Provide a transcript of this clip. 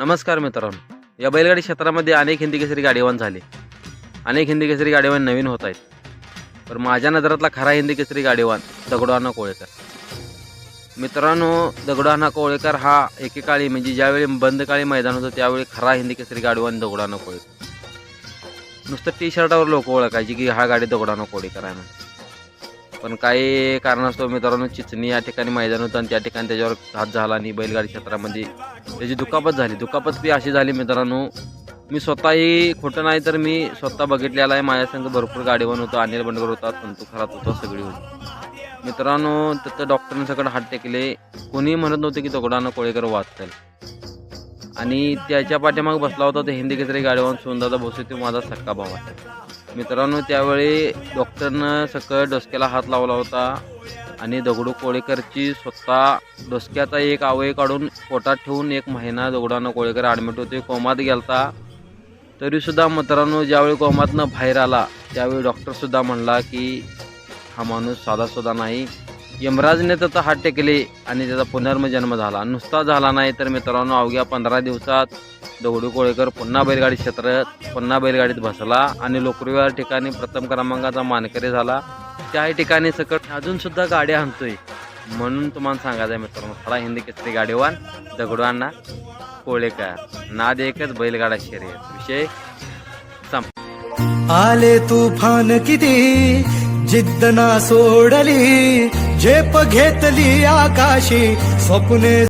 नमस्कार मित्रांनो. या बैलगाडी क्षेत्रामध्ये अनेक हिंदी केसरी गाडीवान झाले. अनेक हिंदी केसरी गाडीवान नवीन होत आहेत. पण माझ्या नजरातला खरा हिंदी केसरी गाडीवान दगडूअण्णा कोळेकर. मित्रांनो दगडूअण्णा कोळेकर हा एकेकाळी म्हणजे ज्यावेळी बंद काळी मैदान होतं त्यावेळी खरा हिंदी केसरी गाडीवान दगडूअण्णा कोळेकर. नुसतं टी शर्टावर लोक ओळखायची की हा गाडी दगडूअण्णा कोळेकर आहे म्हणून. पण काही कारणास्तव मित्रांनो चिचणी या ठिकाणी मैदान होतं आणि त्या ठिकाणी त्याच्यावर घात झाला आणि बैलगाडी क्षेत्रामध्ये त्याची दुखापत झाली. दुखापत बी अशी झाली मित्रांनो मी स्वतःही खोटं नाही तर मी स्वतः बघितलेला आहे. माझ्यासंग भरपूर गाडीवन होतं अनिल बंडकर होता संतू खरात होता सगळी होती. मित्रांनो तिथं डॉक्टरांनी सगळं हात टेकले. कोणीही म्हणत नव्हते की दगडानं कोळेकर वाचतील आणि त्याच्या पाठीमाग बसला होता तो हिंदी केसरी गाडीवान सोनदादा भोसे तो माझा सक्का भाव आहे. मित्रांनो त्यावेळी डॉक्टरनं सकळ डोसक्याला हात लावला होता आणि दगडू कोळेकरची स्वतः डोसक्याचा एक आवय काढून पोटात ठेवून एक महिना दगडानं कोळेकर ॲडमिट होते. कोमात गेलता. तरीसुद्धा मित्रांनो ज्यावेळी कोमातनं बाहेर आला त्यावेळी डॉक्टरसुद्धा म्हणला की हा माणूस साधासुद्धा नाही. यमराजने त्याचा हात टेकले आणि त्याचा पुनर्जन्म झाला. नुसता झाला नाही तर मित्रांनो अवघ्या पंधरा दिवसात दगडू कोळेकर पुन्हा बैलगाडी क्षेत्रात पुन्हा बैलगाडीत बसला आणि लोकप्रिय ठिकाणी प्रथम क्रमांकाचा मानकरी झाला. त्याही ठिकाणी सकट अजून सुद्धा गाड्या आणतोय. म्हणून तुम्हाला सांगायचं आहे मित्रांनो खडा हिंदी केसरी गाडीवान दगडवांना कोळेकर. नाद एकच बैलगाडा शर्यत. विषय संप आले तुफान किती? जिद्द ना सोडली झेप घेतली आकाशी स्वप्ने